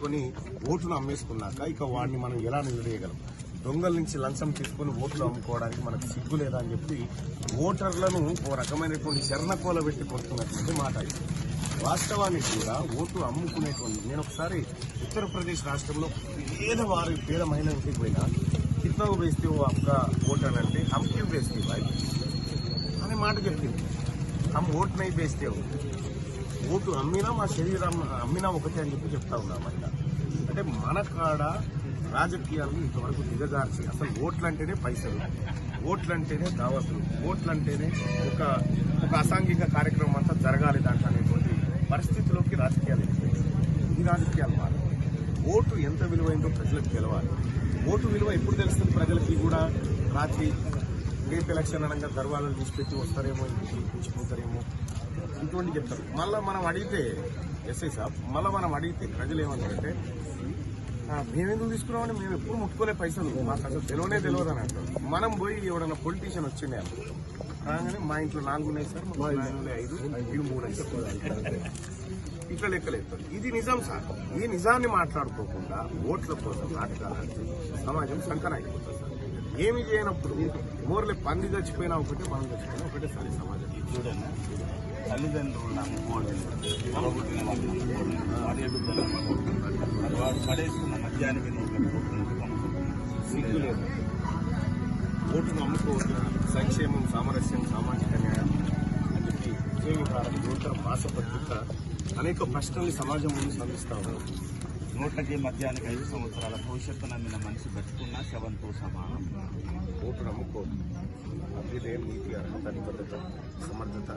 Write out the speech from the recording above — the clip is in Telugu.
కొని ఓటును అమ్మేసుకున్నాక ఇక వాడిని మనం ఎలా నిలదీయగలం? దొంగల నుంచి లంచం తీసుకుని ఓట్లు అమ్ముకోవడానికి మనకు సిగ్గు లేదా అని చెప్పి ఓటర్లను ఓ రకమైనటువంటి శరణకోల పెట్టి కొడుతున్నటువంటి మాట ఇది. వాస్తవానికి కూడా ఓటు అమ్ముకునేటువంటి నేను ఒకసారి ఉత్తరప్రదేశ్ రాష్ట్రంలో పేదవారి పేద మహిళ ఇంటికి పోయినా కిత్నకు వేస్తే ఓ అక్క ఓటర్ అంటే హమ్కి వేస్తే అనే మాట చెప్పింది. హమ్ ఓటునై వేస్తే ఓటు అమ్మినా మా శరీరం అమ్మినా ఒకటే అని చెప్పి చెప్తా ఉన్నామంట అంటే మన కాడ రాజకీయాలను ఇంతవరకు దిగజార్చి అసలు ఓట్లు అంటేనే పైసలు ఓట్లు అంటేనే దావతులు ఓట్లు అంటేనే ఒక ఒక అసాంఘిక కార్యక్రమం అంతా జరగాలి దాంట్లో అనేటువంటి పరిస్థితిలోకి రాజకీయాలు ఈ రాజకీయాలు మారు ఓటు ఎంత విలువైందో ప్రజలకు తెలవాలి. ఓటు విలువ ఎప్పుడు తెలుస్తుంది ప్రజలకి కూడా? రాత్రి రేపు ఎలక్షన్ అనగా దర్వాజాలు తీసుకొచ్చి వస్తారేమో ఇంటికి ఇటువంటి చెప్తారు. మళ్ళీ మనం అడిగితే ఎస్ఐ సాబ్ మళ్ళీ మనం అడిగితే ప్రజలు ఏమంటారంటే మేమెందుకు తీసుకున్నామని మేము ఎప్పుడు ముట్టుకోలే పైసలు. మాకు అసలు తెలియనే తెలియదు అని అంటారు. మనం పోయి ఎవడన్నా పొలిటీషియన్ వచ్చిండే అనుకో రాగానే మా ఇంట్లో నాలుగు ఉన్నాయి సార్ మా ఇంట్లో ఐదు వీడు మూడు అని చెప్తారు. ఇట్లా లెక్కలేస్తారు ఇది నిజం సార్. ఈ నిజాన్ని మాట్లాడుకోకుండా ఓట్ల కోసం నాటకాలంటే సమాజం సంకనాగిపోతుంది సార్. ఏమి చేయనప్పుడు మోర్లే పంది చచ్చిపోయినా ఒకటే మనం చచ్చిపోయినా ఒకటే సరే సమాజం. చూడండి. తల్లిదండ్రులు వాడి పడేసుకున్న మద్యానికి కట్టుకుంటున్నావు సిగ్గు లేదు. ఓటును అమ్ముకోవద్దు సంక్షేమం సామరస్యం సామాజిక న్యాయం అని చెప్పి నూతన అనేక ప్రశ్నల్ని సమాజం ముందు సంధిస్తా ఉన్నారు నోట్లకి మద్యానికి ఐదు సంవత్సరాల భవిష్యత్తు నమ్మిన మనిషి బతుకున్న శవంతో సమానం. ఓటును అమ్ముకోవద్దు అభ్యుదయం నీతి అర్హత నిబద్ధత సమర్థత